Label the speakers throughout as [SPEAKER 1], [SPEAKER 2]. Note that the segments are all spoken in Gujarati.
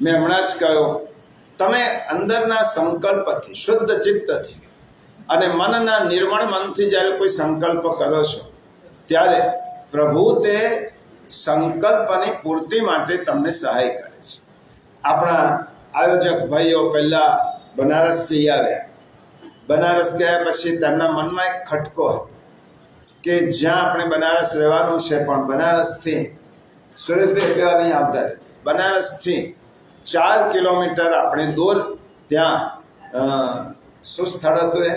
[SPEAKER 1] મેં હમણાં જ કહ્યું, તમે અંદરના સંકલ્પથી, શુદ્ધ ચિત્તથી અને મનના નિર્મળ મનથી જ્યારે કોઈ સંકલ્પ કરો છો, ત્યારે પ્રભુ તે સંકલ્પની પૂર્તિ માટે તમને સહાય કરે છે. આપણા આયોજક ભાઈઓ પહેલા બનારસ જઈ આવ્યા. બનારસ ગયા પછી તેમના મનમાં એક ખટકો હતો કે જ્યાં આપણે બનારસ રહેવાનું છે, પણ બનારસથી સુરેશભાઈ વાર નહીં આવતા બનારસથી ચાર કિલોમીટર આપણે દૂર ત્યાં શું સ્થળ હતું એ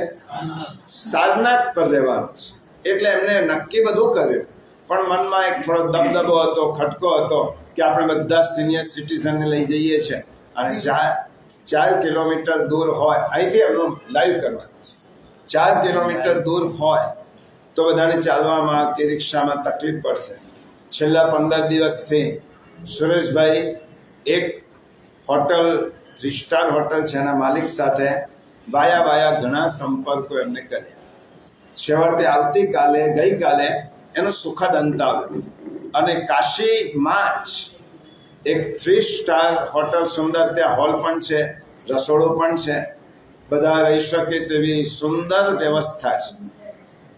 [SPEAKER 1] સારનાથ પર રહેવાનું છે. એટલે એમને નક્કી બધું કર્યું. પણ મનમાં એક થોડો દબદબો હતો, ખટકો હતો કે આપણે બધા સિનિયર સિટીઝનને લઈ જઈએ છીએ અને ચાર ચાર કિલોમીટર દૂર હોય, અહીંથી એમનું લાઈવ કરવાનું છે. ચાર કિલોમીટર દૂર હોય, તો બધાને ચાલવામાં કે રિક્ષામાં તકલીફ પડશે. છેલ્લા પંદર દિવસથી સુરેશભાઈ એક હોટલ થ્રી સ્ટાર હોટલ છે એના માલિક સાથે વાયા વાયા ઘણા સંપર્કો એમને કર્યા. છેવટે આવતીકાલે, ગઈકાલે એનો સુખદ અંત આવ્યો. અને કાશીમાં જ એક થ્રી સ્ટાર હોટલ સુંદર, ત્યાં હોલ પણ છે, રસોડું પણ છે. બધા રહી શકે તેવી સુંદર વ્યવસ્થા છે.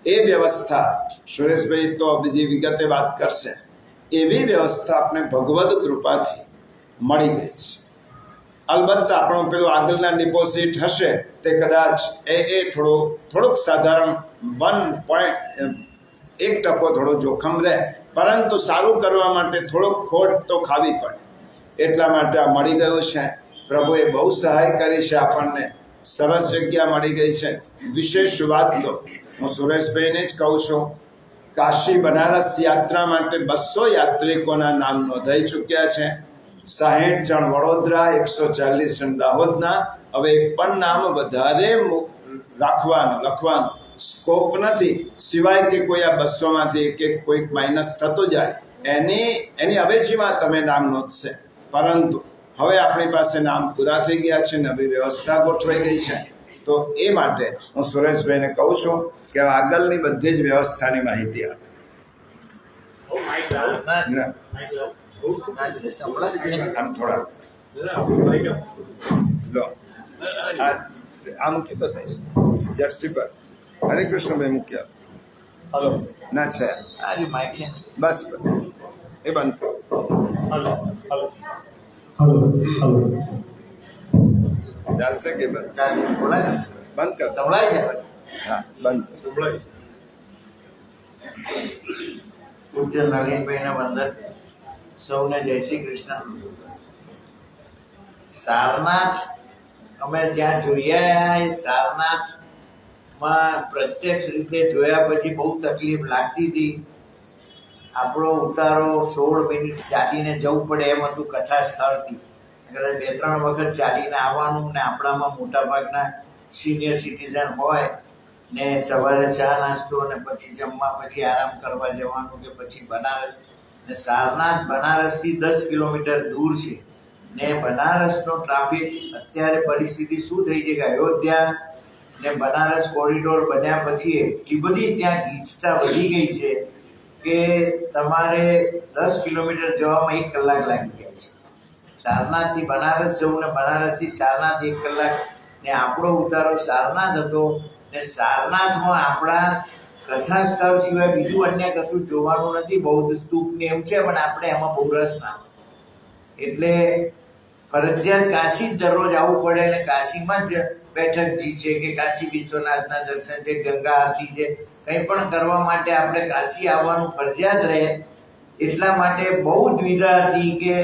[SPEAKER 1] એ વ્યવસ્થા સુરેશભાઈ તો બીજી વિગતે વાત કરશે. એવી વ્યવસ્થા આપણે ભગવદ કૃપાથી મળી ગઈ છે. અલબત્ત આપણું પેલું આગળના ડિપોઝિટ હશે તે કદાચ એ એ થોડું, થોડુંક સાધારણ વન પોઈન્ટ એક ટકો થોડો જોખમ રહે. પરંતુ સારું કરવા માટે થોડોક ખોટ તો ખાવી પડે. એટલા માટે આ મળી ગયું છે. પ્રભુએ બહુ સહાય કરી છે આપણને. સરસ જગ્યા મળી ગઈ છે. વિશેષ વાત તો હું સુરેશભાઈને જ કહું છું. કાશી બનારસ યાત્રા માટે બસો યાત્રિકોના નામ નોંધાઈ ચૂક્યા છે. સાહીઠ જણ વડોદરા એકસો ચાલીસ જણ દાહોદના. હવે એક પણ નામ વધારે રાખવાનું લખવાનું. સ્કોપ નથી. સિવાય કે કોઈ આ બસોમાંથી કે કોઈક માઇનસ થતો જાય. એની એની અવેજીમાં તમે નામ નોંધશે. પરંતુ હવે આપણી પાસે નામ પૂરા થઈ ગયા છે નવી વ્યવસ્થા ગોઠવાઈ ગઈ છે. તો એ માટે હું સુરેશભાઈને કહું છું કે આગળની બધી જ વ્યવસ્થાની માહિતી આપે. ના, આમ થોડા લો. આ મૂકી તઈ. જર્સી પર. હરે કૃષ્ણભાઈ મૂક્યા.
[SPEAKER 2] હલો.
[SPEAKER 1] ના છે. બસ બસ. એ બંધ કરો.
[SPEAKER 2] હલો. હલો.
[SPEAKER 3] હલો. હલો.
[SPEAKER 1] ચાલશે કે બંધ? બંધ કર.
[SPEAKER 4] સંભળાય છે?
[SPEAKER 1] હા બંધ કર.
[SPEAKER 4] પૂજ્ય નલિનભાઈને વંદન સૌને જય શ્રી કૃષ્ણ. સારનાથ, અમે ત્યાં જોયા સારનાથમાં પ્રત્યક્ષ રીતે જોયા પછી બહુ તકલીફ લાગતી હતી. આપણો ઉતારો સોળ મિનિટ ચાલીને જવું પડે એમ હતું કથા સ્થળથી. કદાચ બે ત્રણ વખત ચાલીને આવવાનું ને આપણામાં મોટાભાગના સિનિયર સિટીઝન હોય ને સવારે ચા નાસ્તો ને પછી જમવા, પછી આરામ કરવા જવાનું કે પછી બનારસ. ને સારનાથ બનારસથી દસ કિલોમીટર દૂર છે. ને બનારસનો ટ્રાફિક અત્યારે પરિસ્થિતિ શું થઈ છે કે અયોધ્યા ને બનારસ કોરિડોર બન્યા પછી એટલી બધી ત્યાં ગીચતા વધી ગઈ છે કે તમારે દસ કિલોમીટર જવામાં એક કલાક લાગી જાય છે. સારનાથથી બનારસ જવું ને બનારસથી સારનાથ એક કલાક. ને આપણો ઉતારો સારનાથ હતો ને સારનાથમાં આપણા કથા સ્થળ સિવાય બીજું અન્ય કશું જોવાનું નથી. બૌદ્ધ સ્તૂપ ને એવું છે, પણ આપણે એમાં બહુ રસ ના એટલે ફરજિયાત કાશી જ દરરોજ આવવું પડે અને કાશીમાં જ બેઠકજી છે કે કાશી વિશ્વનાથના દર્શન છે, ગંગા આરતી છે, કંઈ પણ કરવા માટે આપણે કાશી આવવાનું ફરજિયાત રહે. એટલા માટે બહુ દ્વિધા હતી કે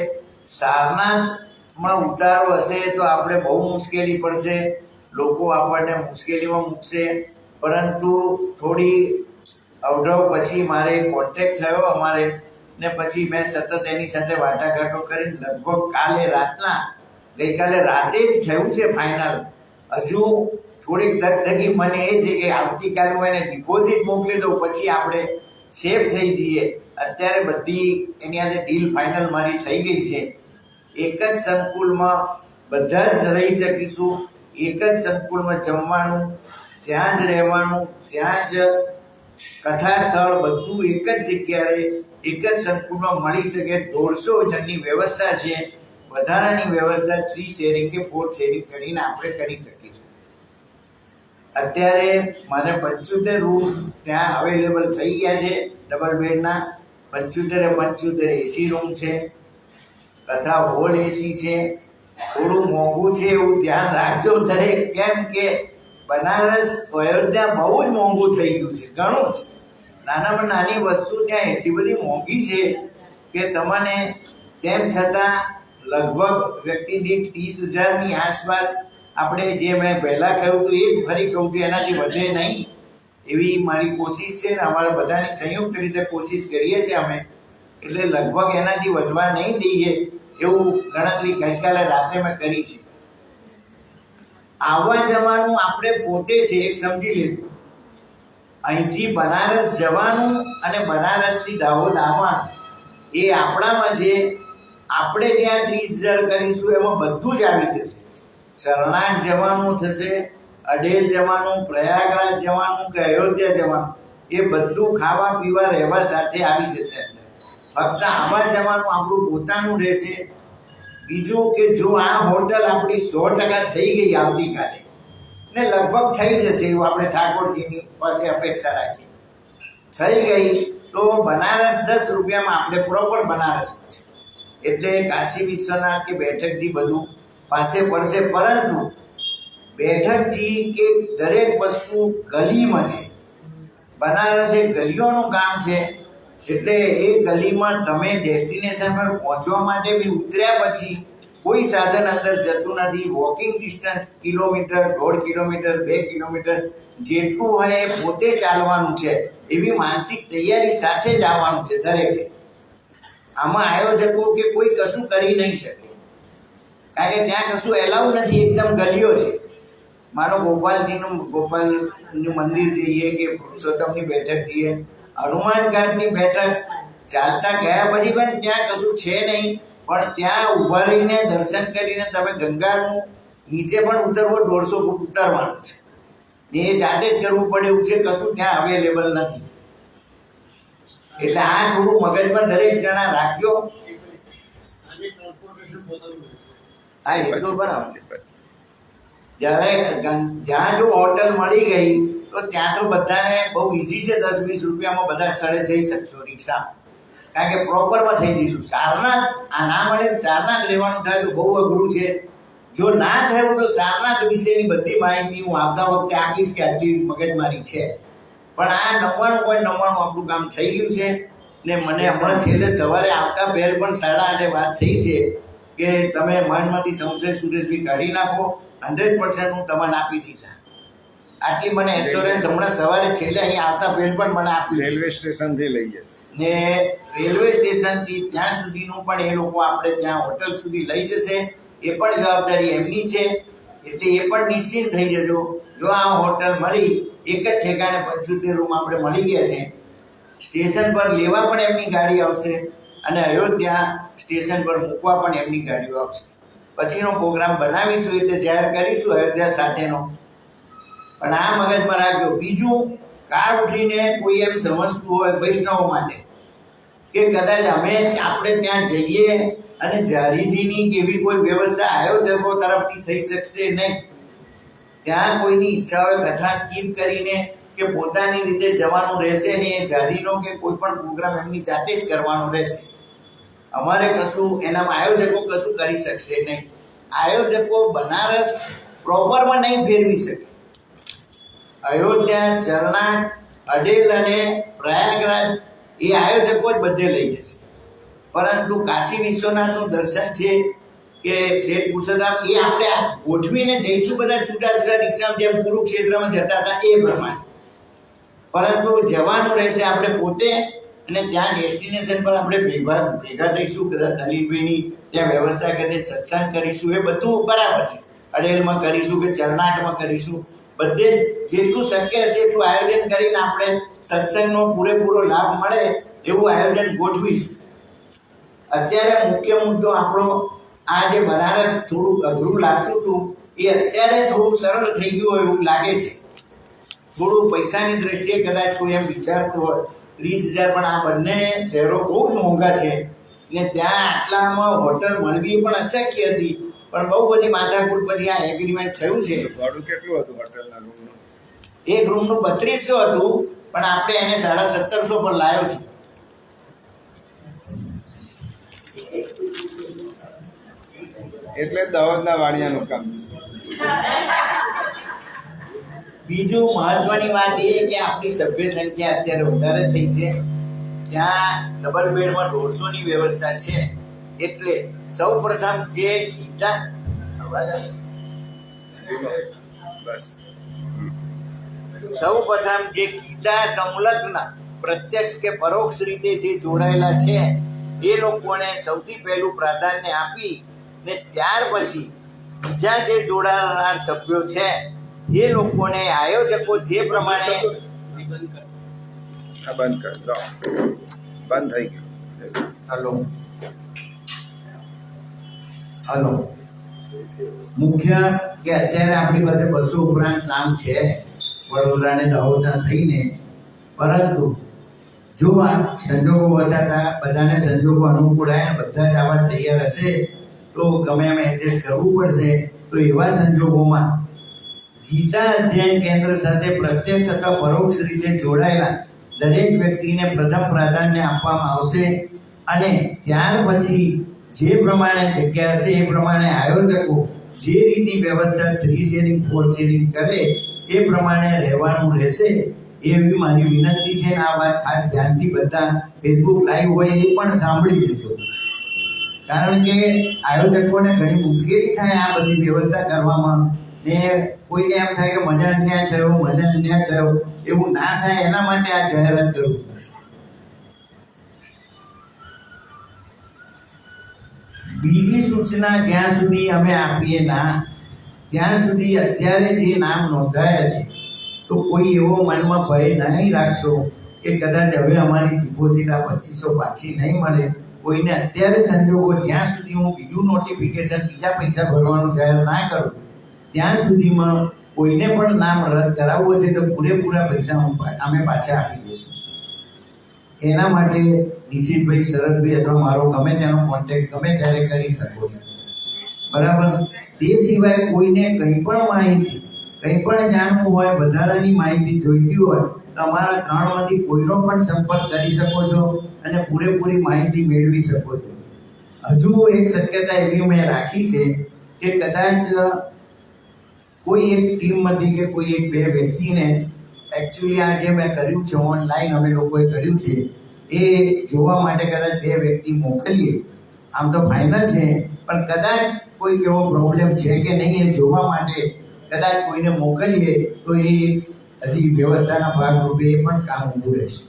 [SPEAKER 4] સારનાથમાં ઉતારો હશે તો આપણે બહુ મુશ્કેલી પડશે. લોકો આપણને મુશ્કેલીમાં મૂકશે. પરંતુ થોડી અવઢવ પછી મારે કોન્ટેક્ટ થયો અમારે ને પછી મેં સતત એની સાથે વાટાઘાટો કરી. લગભગ કાલે રાતના, ગઈકાલે રાતે જ થયું છે ફાઇનલ હજુ થોડીક ધગધગી મને એ છે કે આવતીકાલે હું એને ડિપોઝિટ મોકલી દઉં, પછી આપણે સેફ થઈ જઈએ. અત્યારે બધી એની સાથે ડીલ ફાઇનલ મારી થઈ ગઈ છે. એક જ સંકુલમાં બધા જ રહી શકીશું, એક જ સંકુલમાં જમવાનું ત્યાં જ રહેવાનું, ત્યાં જ કથા સ્થળ બધું એક જ જગ્યાએ, એક જ સંકુલમાં મળી શકે. દોઢસો જણની વ્યવસ્થા છે. વધારાની વ્યવસ્થા થ્રી શેરિંગ કે ફોર શેરિંગ કરીને આપણે કરી શકીશું અત્યારે મને પંચોતેર રૂમ ત્યાં અવેલેબલ થઈ ગયા છે ડબલ બેડના પંચોતેરે પંચોતેર એસી રૂમ છે. તથા હોલ એસી છે. થોડું મોંઘું છે એવું ધ્યાન રાખજો. દરેક કેમ કે બનારસ, અયોધ્યા બહુ જ મોંઘું થઈ ગયું છે, ઘણું જ. નાનામાં નાની વસ્તુ ત્યાં એટલી બધી મોંઘી છે કે તમને તેમ છતાં લગભગ વ્યક્તિ દીઠ ત્રીસ હજારની આસપાસ આપણે જે મેં પહેલાં કહ્યું હતું, એ જ ફરી કહું કે એનાથી વધે નહીં. એવી મારી કોશિશ છે ને અમારા બધાની સંયુક્ત રીતે કોશિશ કરીએ છીએ અમે. એટલે લગભગ એનાથી વધવા નહીં દઈએ એવું ગણતરી ગઈકાલે રાતે મેં કરી છે. આવવા જવાનું આપણે પોતે છે એક સમજી લીધું. અહીંથી બનારસ જવાનું અને બનારસથી દાહોદ આવવાનું. એ આપણામાં છે. આપણે ત્યાં ત્રીસ હજાર કરીશું એમાં બધું જ આવી જશે. ચરણાટ જવાનું થશે, અડેલ જવાનું, પ્રયાગરાજ જવાનું કે અયોધ્યા જવાનું. એ બધું ખાવા પીવા રહેવા સાથે આવી જશે. ફક્ત આવવા જવાનું આપણું પોતાનું રહેશે. બીજું કે જો આ હોટલ આપણી સો ટકા થઈ ગઈ આવતીકાલે, ને લગભગ થઈ જશે એવું આપણે ઠાકોરજીની પાસે અપેક્ષા રાખીએ. થઈ ગઈ તો બનારસ દસ રૂપિયામાં આપણે પ્રોપર બનારસ છે એટલે કાશી વિશ્વનાથ કે બેઠકથી બધું પાસે પડશે, પરંતુ બેઠકથી કે દરેક વસ્તુ ગલીમાં છે. બનારસ એ ગલીઓનું કામ છે. એટલે એ ગલીમાં તમે ડેસ્ટિનેશન પર પહોંચવા માટે બી ઉતર્યા પછી કોઈ સાધન અંદર જતું નથી. વોકિંગ ડિસ્ટન્સ કિલોમીટર, દોઢ કિલોમીટર, બે કિલોમીટર જેટલું હોય એ પોતે ચાલવાનું છે. એવી માનસિક તૈયારી સાથે જ આવવાનું છે દરેકે. આમાં આયોજકો કે કોઈ કશું કરી નહીં શકે. કારણ કે ત્યાં કશું એલાઉ નથી. એકદમ ગલીઓ છે. માનો ગોપાલજીનું ગોપાલનું મંદિર જઈએ કે પુરુષોત્તમની બેઠક જઈએ. હનુમાન ઘાટની બેઠક. ચાલતા ગયા પછી પણ ત્યાં કશું છે નહીં. પણ ત્યાં ઊભા રહીને દર્શન કરીને તમે ગંગાનું નીચે પણ ઉતરવો દોઢસો ફૂટ ઉતારવાનું છે. એ જાતે જ કરવું પડે એવું છે, કશું ત્યાં અવેલેબલ નથી. એટલે આ થોડું મગજમાં દરેક જણા રાખજો હા, એ તો બરાબર. જ્યારે જ્યાં જો હોટલ મળી ગઈ તો ત્યાં તો બધાને બહુ ઇઝી છે દસ વીસ રૂપિયામાં બધા સ્થળે જઈ શકશો રિક્ષામાં કારણ કે પ્રોપરમાં થઈ જઈશું. સારનાથ આ ના મળે સારનાથ રહેવાનું થાય તો બહુ અઘરું છે. જો ના થયું તો સારનાથ વિશેની બધી માહિતી હું આવતા વખતે આપીશ કે આટલી મગજમારી છે. પણ આ નવ્વાણું પોઈન્ટ નવ્વાણું આપણું કામ થઈ ગયું છે ને મને હમણાં છેલ્લે સવારે આવતા પહેલ પણ સાડા આઠે વાત થઈ છે કે તમે મનમાંથી સંશય સુરેશભાઈ કાઢી નાખો. હંડ્રેડ પર્સન્ટ હું તમને આપી દઈશ આટલી મને એશ્યોરન્સ હમણાં સવારે છેલ્લે અહીંયા આવતા પહેલ પણ મને આપ્યું
[SPEAKER 1] રેલવે સ્ટેશનથી લઈ જશે.
[SPEAKER 4] ને રેલવે સ્ટેશનથી ત્યાં સુધીનું પણ એ લોકો આપણે ત્યાં હોટલ સુધી લઈ જશે. એ પણ જવાબદારી એમની છે. એટલે એ પણ નિશ્ચિત થઈ જજો. જો આ હોટલ મળી એક જ ઠેકાણે પંચોતેર રૂમ આપણે મળી ગયા છે. સ્ટેશન પર લેવા પણ એમની ગાડી આવશે અને અયોધ્યા સ્ટેશન પર મૂકવા પણ એમની ગાડીઓ આવશે. પછીનો પ્રોગ્રામ બનાવીશું એટલે જાહેર કરીશું અયોધ્યા સાથેનો. પણ આ મગજમાં રાખજો, બીજું કાળ ઉઠીને કોઈ એમ સમજતું હોય વૈષ્ણવો માટે કે કદાચ અમે આપણે ત્યાં જઈએ અને જારીજીની કે એવી કોઈ વ્યવસ્થા આયોજકો તરફથી થઈ શકશે નહીં. ત્યાં કોઈની ઈચ્છા હોય, કથા સ્કીપ કરીને કે પોતાની રીતે જવાનું રહેશે ને એ જારીનો કે કોઈ પણ પ્રોગ્રામ એમની જાતે જ કરવાનો રહેશે. અમારે કશું, એનામાં આયોજકો કશું કરી શકશે નહીં. આયોજકો બનારસ પ્રોપરમાં નહીં ફેરવી શકે. અયોધ્યા ચરણા અડેલ અને પ્રયાગરાજ એ આયોજકો જ બધે લઈ જશે. પરંતુ કાશી વિશ્વનાથનું દર્શન છે કે શેઠ પુરુષોત્તમ એ આપણે ગોઠવીને જઈશું બધા છૂટા છૂટા રિક્ષામાં, જેમ કુરુક્ષેત્રમાં જતા હતા એ પ્રમાણે. પરંતુ જવાનું રહેશે આપણે પોતે અને ત્યાં ડેસ્ટિનેશન પર આપણે ભેગા ભેગા થઈશું નલિનભાઈની ત્યાં વ્યવસ્થા કરીને સત્સંગ કરીશું, એ બધું બરાબર છે. અડેલમાં કરીશું કે ચરનાટમાં કરીશું. બધે જેટલું શક્ય હશે એટલું આયોજન કરીને આપણે સત્સંગનો પૂરેપૂરો લાભ મળે એવું આયોજન ગોઠવીશું. અત્યારે મુખ્ય મુદ્દો આપણો આ જે બનારસ થોડું અઘરું લાગતું હતું, એ અત્યારે થોડું સરળ થઈ ગયું હોય એવું લાગે છે. થોડું પૈસાની દ્રષ્ટિએ કદાચ કોઈ એમ વિચારતું હોય ત્રીસ હજાર પણ આ બંને શહેરો બહુ જ મોંઘા છે. ને ત્યાં આટલામાં હોટલ મળવી પણ અશક્ય હતી. પણ બહુ બધી માથાકૂટ પછી આ એગ્રીમેન્ટ થયું છે.
[SPEAKER 1] ભાડું કેટલું હતું હોટલના રૂમનું
[SPEAKER 4] એક રૂમનું બત્રીસો હતું પણ આપણે એને સાડા સત્તરસો પર લાવ્યો છું.
[SPEAKER 1] એટલે દાહોદના વાણિયાનું કામ છે.
[SPEAKER 4] બીજું મહત્વની વાત એ કે આપણી સભ્ય સંખ્યા અત્યારે વધારે થઈ છે. ત્યાં ડબલ બેડમાં દોઢસોની વ્યવસ્થા છે. એટલે સૌ પ્રથમ જે ગીતા સૌ પ્રથમ જે ગીતા સંલગ્ન પ્રત્યક્ષ કે પરોક્ષ રીતે જે જોડાયેલા છે એ લોકોને સૌથી પહેલું પ્રાધાન્ય આપી ને ત્યાર પછી બીજા જે જોડાનાર સભ્યો છે એ લોકોને આયોજકો જે પ્રમાણે
[SPEAKER 1] બંધ કર લો. બંધ થઈ ગયું.
[SPEAKER 4] હલો. હલો. મુખ્ય કે અત્યારે આપણી પાસે બસો ઉપરાંત નામ છે વડોદરાને દાહોદના થઈને. પરંતુ જો આ સંજોગો વસાતા બધાને સંજોગો અનુકૂળ આવે બધા જ આવા તૈયાર હશે તો ગમે એમ એડજસ્ટ કરવું પડશે તો એવા સંજોગોમાં ગીતા અધ્યયન કેન્દ્ર સાથે પ્રત્યક્ષ અથવા પરોક્ષ રીતે જોડાયેલા દરેક વ્યક્તિને પ્રથમ પ્રાધાન્ય આપવામાં આવશે અને ત્યાર પછી જે પ્રમાણે જગ્યા હશે એ પ્રમાણે આયોજકો જે રીતની વ્યવસ્થા થ્રી શેરિંગ ફોર શેરિંગ કરે એ પ્રમાણે રહેવાનું રહેશે એવી મારી વિનંતી છે. અને આ વાત ખાસ ધ્યાનથી બધા ફેસબુક લાઈવ હોય એ પણ સાંભળી લેજો. કારણ કે આયોજકોને ઘણી મુશ્કેલી થાય આ બધી વ્યવસ્થા કરવામાં. ને કોઈને એમ થાય કે મને અન્યાય થયો, મને અન્યાય થયો, એવું ના થાય, એના માટે આ જાહેરાત કરું છું. બીજી સૂચના જ્યાં સુધી અમે આપીએ ના, ત્યાં સુધી અત્યારે જે નામ નોંધાયા છે, તો કોઈ એવો મનમાં ભય નહીં રાખશો કે કદાચ હવે અમારી ડિપોઝિટ આ પચીસો પાછી નહીં મળે. કોઈને અત્યારે સંજોગો જ્યાં સુધી હું બીજું નોટિફિકેશન બીજા પૈસા ભરવાનું જાહેર ના કરું ત્યાં સુધીમાં કોઈને પણ નામ રદ કરાવવું હશે તો પૂરેપૂરા પૈસા અમે પાછા આપી દઈશું. એના માટે નિશિતભાઈ શરદભાઈ અથવા મારો ગમે તેનો કોન્ટેક્ટ ગમે ત્યારે કરી શકો છો. બરાબર? તે સિવાય કોઈને કંઈ પણ માહિતી, કંઈ પણ જાણવું હોય, વધારાની માહિતી જોઈતી હોય, તો અમારા ત્રણમાંથી કોઈનો પણ સંપર્ક કરી શકો છો અને પૂરેપૂરી માહિતી મેળવી શકો છો. હજુ એક શક્યતા એવી મેં રાખી છે કે કદાચ કોઈ એક ટીમમાંથી કે કોઈ એક બે વ્યક્તિને એકચ્યુઅલી આ જે મેં કર્યું છે ઓનલાઈન અમે લોકોએ કર્યું છે, એ જોવા માટે કદાચ બે વ્યક્તિ મોકલીએ. આમ તો ફાઇનલ છે, પણ કદાચ કોઈક એવો પ્રોબ્લેમ છે કે નહીં એ જોવા માટે કદાચ કોઈને મોકલીએ, તો એ હજી વ્યવસ્થાના ભાગરૂપે એ પણ કામ ઊભું રહેશે.